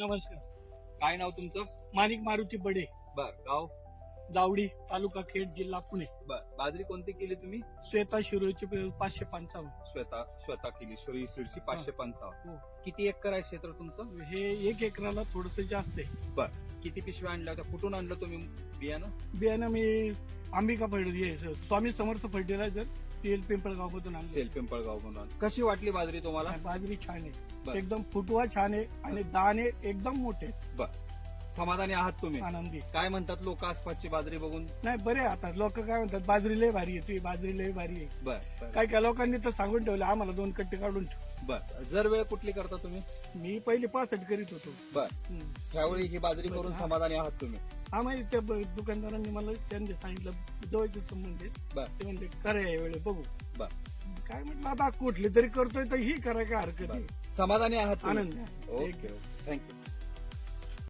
नमस्कार. काय नाव तुमचं? माणिक मारुती बडे. बर गाव? जावडी तालुका खेड जिल्हा पुणे. बर बाजरी कोणती केली तुम्ही? श्वेता शिरोची पाचशे पंचावन्न. श्वेता श्वेता केली श्री शिरशी पाचशे पंचावन्न. हो. किती एकर आहे क्षेत्र तुमचं? हे एक एकराला थोडस जास्त आहे. किती पिशव्या आणल्या होत्या? कुठून आणलं तुम्ही बियाणं? बियाणं मी अंबिका फर्टिलायझर स्वामी समर्थ फर्टिलायझर तेल पिंपळगाव मधून आणलं. सेल पिंपळगाव म्हणून कशी वाटली बाजरी तुम्हाला? बाजरी छान बर. आहे एकदम फुटवा छान आहे आणि दाणे एकदम मोठे समाधानी आहात तुम्ही? आनंदी. काय म्हणतात लोक आसपासची बाजरी बघून? नाही बरे आता. लोक काय म्हणतात बाजरी लय भारी आहे तुझी बाजरी लय भारी आहे. बर बर, काय काय लोकांनी तर सांगून ठेवलं आम्हाला दोन कट्टे काढून ठेव. बर. जर वेळ कुठली करता तुम्ही? मी पहिले पासष्ट करीत होतो. बर. हम्म. त्यावेळी ही बाजरी करून. समाधानी आहात तुम्ही? हा माहिती त्या ब- दुकानदारांनी मला त्यांनी सांगितलं जवळचे संबंध आहे. बर. ते म्हणते करा यावेळी बघू बर. काय म्हटलं आता कुठली तरी करतोय तर ही करा काय हरकत. नाही समाधानी आहात तुम्ही? आनंद आहे. Okay thank you